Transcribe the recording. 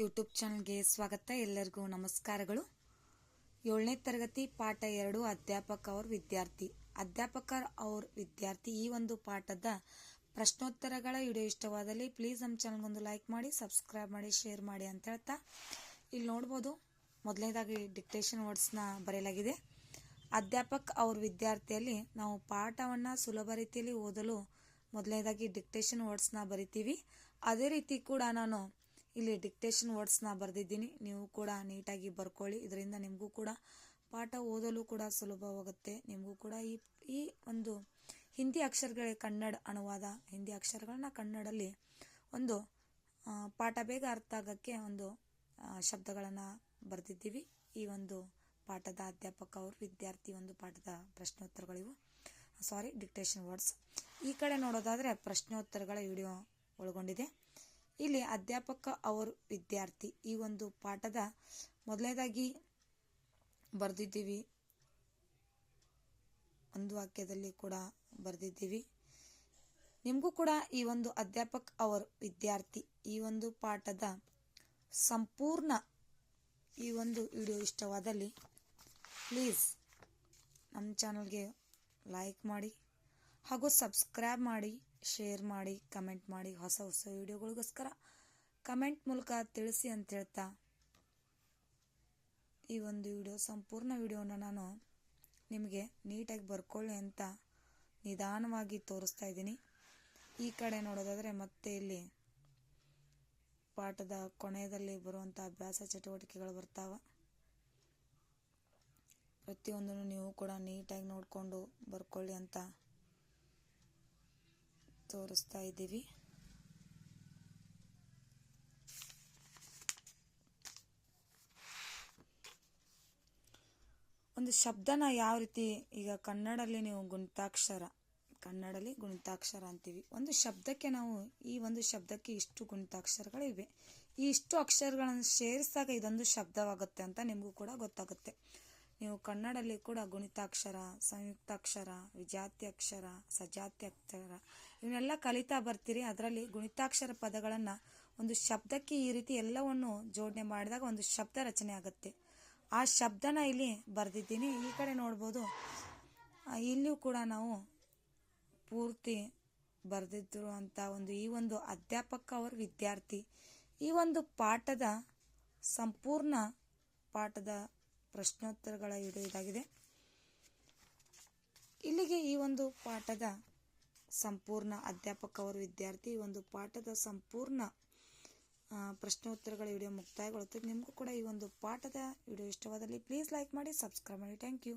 YouTube ಚಾನಲ್ಗೆ ಸ್ವಾಗತ. ಎಲ್ಲರಿಗೂ ನಮಸ್ಕಾರಗಳು. ಏಳನೇ ತರಗತಿ ಪಾಠ ಎರಡು, ಅಧ್ಯಾಪಕ ಅವ್ರ ವಿದ್ಯಾರ್ಥಿ. ಅಧ್ಯಾಪಕ ಅವ್ರ ವಿದ್ಯಾರ್ಥಿ ಈ ಒಂದು ಪಾಠದ ಪ್ರಶ್ನೋತ್ತರಗಳ ವಿಡಿಯೋ ಇಷ್ಟವಾದಲ್ಲಿ ಪ್ಲೀಸ್ ನಮ್ಮ ಚಾನಲ್ಗೊಂದು ಲೈಕ್ ಮಾಡಿ, ಸಬ್ಸ್ಕ್ರೈಬ್ ಮಾಡಿ, ಶೇರ್ ಮಾಡಿ ಅಂತ ಹೇಳ್ತಾ ಇಲ್ಲಿ ನೋಡ್ಬೋದು. ಮೊದಲನೇದಾಗಿ ಡಿಕ್ಟೇಷನ್ ವರ್ಡ್ಸ್ನ ಬರೆಯಲಾಗಿದೆ. ಅಧ್ಯಾಪಕ್ ಅವ್ರ ವಿದ್ಯಾರ್ಥಿಯಲ್ಲಿ ನಾವು ಪಾಠವನ್ನು ಸುಲಭ ರೀತಿಯಲ್ಲಿ ಓದಲು ಮೊದಲನೇದಾಗಿ ಡಿಕ್ಟೇಷನ್ ವರ್ಡ್ಸ್ನ ಬರಿತೀವಿ. ಅದೇ ರೀತಿ ಕೂಡ ನಾನು ಇಲ್ಲಿ ಡಿಕ್ಟೇಷನ್ ವರ್ಡ್ಸ್ನ ಬರೆದಿದ್ದೀನಿ. ನೀವು ಕೂಡ ನೀಟಾಗಿ ಬರ್ಕೊಳ್ಳಿ. ಇದರಿಂದ ನಿಮಗೂ ಕೂಡ ಪಾಠ ಓದಲು ಕೂಡ ಸುಲಭವಾಗುತ್ತೆ. ನಿಮಗೂ ಕೂಡ ಈ ಈ ಒಂದು ಹಿಂದಿ ಅಕ್ಷರಗಳ ಕನ್ನಡ ಅನುವಾದ. ಹಿಂದಿ ಅಕ್ಷರಗಳನ್ನ ಕನ್ನಡಲ್ಲಿ ಒಂದು ಪಾಠ ಬೇಗ ಅರ್ಥ ಆಗೋಕ್ಕೆ ಒಂದು ಶಬ್ದಗಳನ್ನು ಬರೆದಿದ್ದೀವಿ. ಈ ಒಂದು ಪಾಠದ ಅಧ್ಯಾಪಕ ಅವರು, ವಿದ್ಯಾರ್ಥಿ ಒಂದು ಪಾಠದ ಪ್ರಶ್ನೋತ್ತರಗಳಿವು ಸಾರಿ ಡಿಕ್ಟೇಷನ್ ವರ್ಡ್ಸ್ ಈ ಕಡೆ ನೋಡೋದಾದರೆ ಪ್ರಶ್ನೋತ್ತರಗಳ ವಿಡಿಯೋ ಒಳಗೊಂಡಿದೆ. ಇಲ್ಲಿ ಅಧ್ಯಾಪಕ ಅವರು ವಿದ್ಯಾರ್ಥಿ. ಈ ಒಂದು ಪಾಠದ ಮೊದಲನೇದಾಗಿ ಬರೆದಿದ್ದೀವಿ. ಒಂದು ವಾಕ್ಯದಲ್ಲಿ ಕೂಡ ಬರೆದಿದ್ದೀವಿ. ನಿಮಗೂ ಕೂಡ ಈ ಒಂದು ಅಧ್ಯಾಪಕ ಅವರು ವಿದ್ಯಾರ್ಥಿ ಈ ಒಂದು ಪಾಠದ ಸಂಪೂರ್ಣ ಈ ಒಂದು ವಿಡಿಯೋ ಇಷ್ಟವಾದಲ್ಲಿ ಪ್ಲೀಸ್ ನಮ್ಮ ಚಾನಲ್ಗೆ ಲೈಕ್ ಮಾಡಿ ಹಾಗೂ ಸಬ್ಸ್ಕ್ರೈಬ್ ಮಾಡಿ. ಶೇರ್ ಮಾಡಿ, ಕಮೆಂಟ್ ಮಾಡಿ ಹೊಸ ಹೊಸ ವಿಡಿಯೋಗಳಿಗೋಸ್ಕರ ಕಮೆಂಟ್ ಮೂಲಕ ತಿಳಿಸಿ ಅಂತ ಹೇಳ್ತಾ ಈ ಒಂದು ವಿಡಿಯೋ, ಸಂಪೂರ್ಣ ವಿಡಿಯೋನ ನಾನು ನಿಮಗೆ ನೀಟಾಗಿ ಬರ್ಕೊಳ್ಳಿ ಅಂತ ನಿಧಾನವಾಗಿ ತೋರಿಸ್ತಾ ಇದ್ದೀನಿ. ಈ ಕಡೆ ನೋಡೋದಾದರೆ ಮತ್ತೆ ಇಲ್ಲಿ ಪಾಠದ ಕೊನೆಯಲ್ಲಿ ಬರುವಂಥ ಅಭ್ಯಾಸ ಚಟುವಟಿಕೆಗಳು ಬರ್ತಾವ. ಪ್ರತಿಯೊಂದನ್ನು ನೀವು ಕೂಡ ನೀಟಾಗಿ ನೋಡಿಕೊಂಡು ಬರ್ಕೊಳ್ಳಿ ಅಂತ ತೋರಿಸ್ತಾ ಇದ್ದೀವಿ. ಒಂದು ಶಬ್ದನ ಯಾವ ರೀತಿ ಈಗ ಕನ್ನಡಲ್ಲಿ ನೀವು ಗುಣಿತಾಕ್ಷರ, ಕನ್ನಡಲ್ಲಿ ಗುಣಿತಾಕ್ಷರ ಅಂತೀವಿ. ಒಂದು ಶಬ್ದಕ್ಕೆ ನಾವು ಈ ಒಂದು ಶಬ್ದಕ್ಕೆ ಇಷ್ಟು ಗುಣಿತಾಕ್ಷರಗಳಿವೆ. ಈ ಇಷ್ಟು ಅಕ್ಷರಗಳನ್ನು ಸೇರಿಸಿದಾಗ ಇದೊಂದು ಶಬ್ದವಾಗುತ್ತೆ ಅಂತ ನಿಮಗೂ ಕೂಡ ಗೊತ್ತಾಗುತ್ತೆ. ನೀವು ಕನ್ನಡಲ್ಲಿ ಕೂಡ ಗುಣಿತಾಕ್ಷರ, ಸಂಯುಕ್ತಾಕ್ಷರ, ವಿಜಾತ್ಯಕ್ಷರ, ಸಜಾತ್ಯಕ್ಷರ ಇವನ್ನೆಲ್ಲ ಕಲಿತಾ ಬರ್ತೀರಿ. ಅದರಲ್ಲಿ ಗುಣಿತಾಕ್ಷರ ಪದಗಳನ್ನು ಒಂದು ಶಬ್ದಕ್ಕೆ ಈ ರೀತಿ ಎಲ್ಲವನ್ನು ಜೋಡಣೆ ಮಾಡಿದಾಗ ಒಂದು ಶಬ್ದ ರಚನೆ ಆಗುತ್ತೆ. ಆ ಶಬ್ದನ ಇಲ್ಲಿ ಬರೆದಿದ್ದೀನಿ. ಈ ಕಡೆ ನೋಡ್ಬೋದು ಇಲ್ಲಿಯೂ ಕೂಡ ನಾವು ಪೂರ್ತಿ ಬರೆದಿರುವಂಥ ಒಂದು ಈ ಒಂದು ಅಧ್ಯಾಪಕ ಅವರ ವಿದ್ಯಾರ್ಥಿ ಈ ಒಂದು ಪಾಠದ ಸಂಪೂರ್ಣ ಪಾಠದ ಪ್ರಶ್ನೋತ್ತರಗಳ ವಿಡಿಯೋ ಇದಾಗಿದೆ. ಇಲ್ಲಿಗೆ ಈ ಒಂದು ಪಾಠದ ಸಂಪೂರ್ಣ ಅಧ್ಯಾಪಕ ಅವರು ವಿದ್ಯಾರ್ಥಿ, ಈ ಒಂದು ಪಾಠದ ಸಂಪೂರ್ಣ ಪ್ರಶ್ನೋತ್ತರಗಳ ವಿಡಿಯೋ ಮುಕ್ತಾಯಗೊಳ್ಳುತ್ತದೆ ನಿಮಗೂ ಕೂಡ ಈ ಒಂದು ಪಾಠದ ವಿಡಿಯೋ ಇಷ್ಟವಾದಲ್ಲಿ ಪ್ಲೀಸ್ ಲೈಕ್ ಮಾಡಿ ಸಬ್ಸ್ಕ್ರೈಬ್ ಮಾಡಿ. Thank you